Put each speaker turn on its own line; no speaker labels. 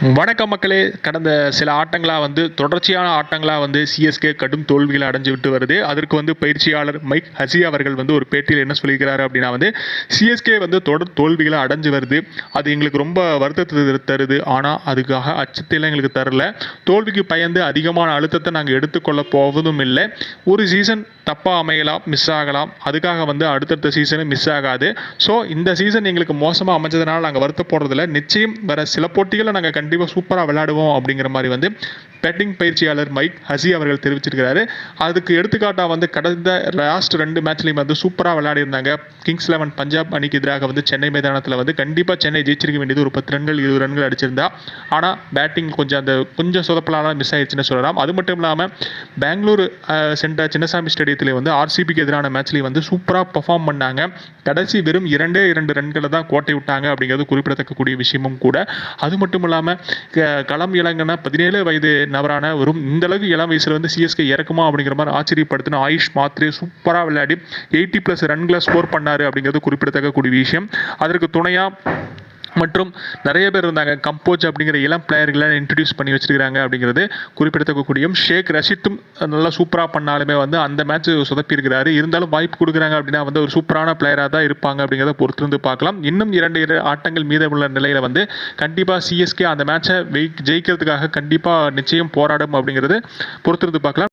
வணக்கம் மக்களே. கடந்த சில ஆட்டங்களாக வந்து தொடர்ச்சியான ஆட்டங்களாக வந்து சிஎஸ்கே கடும் தோல்விகளை அடைஞ்சு விட்டு வருது. அதற்கு வந்து பயிற்சியாளர் மைக் ஹசி அவர்கள் வந்து ஒரு பேட்டியில் என்ன சொல்லியிருக்கிறாரு அப்படின்னா வந்து சிஎஸ்கே வந்து தொடர் தோல்விகளை அடைஞ்சு வருது. அது எங்களுக்கு ரொம்ப வருத்தத்தை தருது. ஆனால் அதுக்காக அச்சத்தையெல்லாம் எங்களுக்கு தரல. தோல்விக்கு பயந்து அதிகமான அழுத்தத்தை நாங்கள் எடுத்துக்கொள்ள போவதும் இல்லை. ஒரு சீசன் தப்பாக அமையலாம் மிஸ் ஆகலாம். அதுக்காக வந்து அடுத்தடுத்த சீசனும் மிஸ் ஆகாது. ஸோ இந்த சீசன் எங்களுக்கு மோசமாக அமைஞ்சதுனால நாங்கள் வருத்தப்படுறதில்ல. நிச்சயம் வர சில போட்டிகளை நாங்கள் கண்டிப்பாக சூப்பராக விளையாடுவோம் அப்படிங்கிற மாதிரி வந்து பேட்டிங் பயிற்சியாளர் மைக் ஹசி அவர்கள் தெரிவிச்சிருக்கிறாரு. அதுக்கு எடுத்துக்காட்டாக வந்து கடந்த லாஸ்ட் ரெண்டு மேட்ச்லையும் வந்து சூப்பராக விளையாடிருந்தாங்க கிங்ஸ் லெவன் பஞ்சாப் அணிக்கு எதிராக வந்து சென்னை மைதானத்தில் வந்து கண்டிப்பாக சென்னை ஜெயிச்சிருக்க வேண்டியது ஒரு பத்து ரன்கள் இருபது ரன்கள் அடிச்சிருந்தா. ஆனால் பேட்டிங் கொஞ்சம் அந்த கொஞ்சம் சொதப்பலான மிஸ் ஆயிடுச்சுன்னு சொல்லலாம். அது மட்டும் இல்லாமல் பெங்களூர் சென்ற சின்னசாமி ஸ்டேடியத்தில் வந்து ஆர்சிபிக்கு எதிரான மேட்ச்லேயும் வந்து சூப்பராக பர்ஃபார்ம் பண்ணாங்க. கடைசி வெறும் இரண்டே இரண்டு ரன்களை தான் கோட்டை விட்டாங்க அப்படிங்கிறது குறிப்பிடத்தக்கக்கூடிய விஷயமும் கூட. அது மட்டும் இல்லாமல் களம் இளங்கன பதினேழு வயது நபரான வரும் இந்த அளவுக்கு இளம் வயசில் வந்து சிஎஸ்கே இறக்குமா அப்படிங்கிற மாதிரி ஆச்சரியப்படுத்தின ஆயுஷ் மாத்ரே சூப்பராக விளையாடி எயிட்டி ப்ளஸ் ரன்களை ஸ்கோர் பண்ணாரு அப்படிங்கிறது குறிப்பிடத்தக்கக்கூடிய விஷயம். அதற்கு துணையாக மற்றும் நிறைய பேர் இருந்தாங்க. கம்போஜ் அப்படிங்கிற இளம் பிளேயர்களை இன்ட்ரடியூஸ் பண்ணி வச்சிருக்காங்க அப்படிங்கிறது குறிப்பிடத்தக்கக்கூடியும் ஷேக் ரஷித்தும் நல்லா சூப்பராக பண்ணாலுமே வந்து அந்த மேட்ச் சொதப்பியிருக்கிறாரு. இருந்தாலும் வாய்ப்பு கொடுக்குறாங்க அப்படின்னா வந்து ஒரு சூப்பரான பிளேயராக தான் இருப்பாங்க அப்படிங்கிறத பொறுத்திருந்து பார்க்கலாம். இன்னும் இரண்டு இரு ஆட்டங்கள் மீதமுள்ள நிலையில் வந்து கண்டிப்பாக சிஎஸ்கே அந்த மேட்சை ஜெயிக்கிறதுக்காக கண்டிப்பாக நிச்சயம் போராடும் அப்படிங்கிறது பொறுத்திருந்து பார்க்கலாம்.